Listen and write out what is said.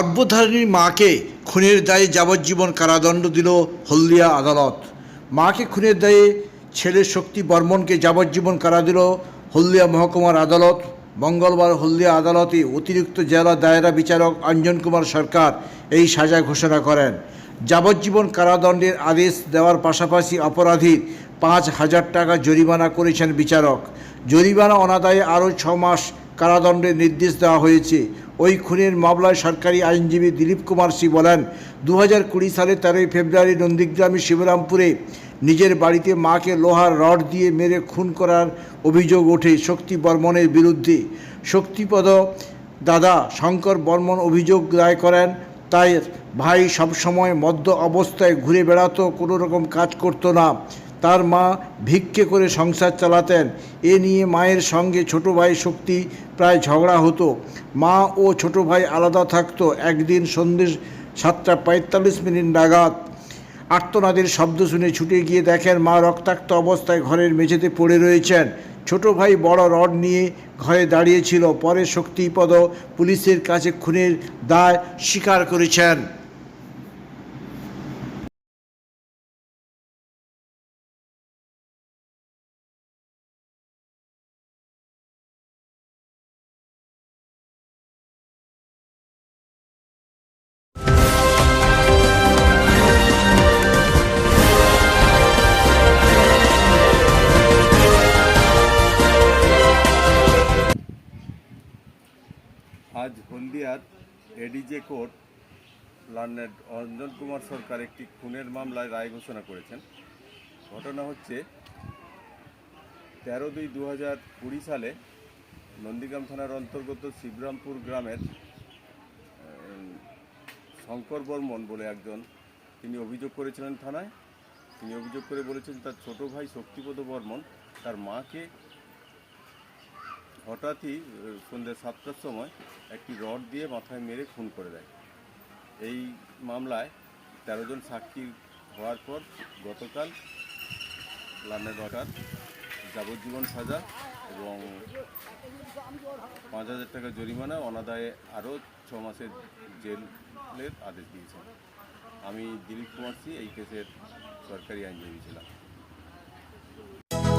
গর্ভধারিণী মাকে খুনের দায়ে যাবজ্জীবন কারাদণ্ড দিল হলদিয়া আদালত। মাকে খুনের দায়ে ছেলে শক্তি বর্মনকে যাবজ্জীবন কারা দিল হলদিয়া মহকুমার আদালত। মঙ্গলবার হলদিয়া আদালতে অতিরিক্ত জেলা দায়রা বিচারক অঞ্জন কুমার সরকার এই সাজা ঘোষণা করেন। যাবজ্জীবন কারাদণ্ডের আদেশ দেওয়ার পাশাপাশি অপরাধীর পাঁচ হাজার টাকা জরিমানা করেছেন বিচারক। জরিমানা অনাদায়ে আরও ছ মাস কারাদণ্ডের নির্দেশ দেওয়া হয়েছে। ওই খুনের মামলায় সরকারি আইনজীবী দিলীপ কুমার সি বলেন দু হাজার কুড়ি সালে তেরোই ফেব্রুয়ারি নন্দীগ্রামে শিবরামপুরে নিজের বাড়িতে মাকে লোহার রড দিয়ে মেরে খুন করার অভিযোগ ওঠে শক্তি বর্মনের বিরুদ্ধে। শক্তিপদ দাদা শঙ্কর বর্মন অভিযোগ দায় করেন, তাই ভাই সবসময় মদ্য অবস্থায় ঘুরে বেড়াতো, কোনো রকম কাজ করতো না। তার মা ভিক্ষে করে সংসার চালাতেন। এ নিয়ে মায়ের সঙ্গে ছোট ভাই শক্তি প্রায় ঝগড়া হতো। মা ও ছোট ভাই আলাদা থাকতো। একদিন সন্ধ্যে সাতটা পঁয়তাল্লিশ মিনিট নাগাদ আর্তনাদের শব্দ শুনে ছুটে গিয়ে দেখেন মা রক্তাক্ত অবস্থায় ঘরের মেঝেতে পড়ে রয়েছেন। ছোট ভাই বড় রড নিয়ে ঘরে দাঁড়িয়েছিল পরে শক্তিপদ পুলিশের কাছে খুনের দায় স্বীকার করেছেন। হলদিয়ার এডিজে কোর্ট লন্ডনের অঞ্জন কুমার সরকার একটি খুনের মামলায় রায় ঘোষণা করেছেন। ঘটনা হচ্ছে তেরো দুই দু হাজার কুড়ি সালে নন্দীগ্রাম থানার অন্তর্গত শিবরামপুর গ্রামের শঙ্কর বর্মন বলে একজন তিনি অভিযোগ করেছিলেন থানায়। তিনি অভিযোগ করে বলেছেন তার ছোট ভাই শক্তিপদ বর্মন, তার মাকে হঠাৎই সন্ধ্যে সাতটার সময় একটি রড দিয়ে মাথায় মেরে খুন করে দেয়। এই মামলায় তেরো জন সাক্ষী হওয়ার পর গতকাল লান্ডন অর্ডার যাবজ্জীবন সাজা এবং পাঁচ হাজার টাকা জরিমানা অনাদায়ে আরও ছ মাসের জেলের আদেশ দিয়েছেন। আমি দিলীপ কুমার সি, এই কেসের সরকারি আইনজীবী ছিলাম।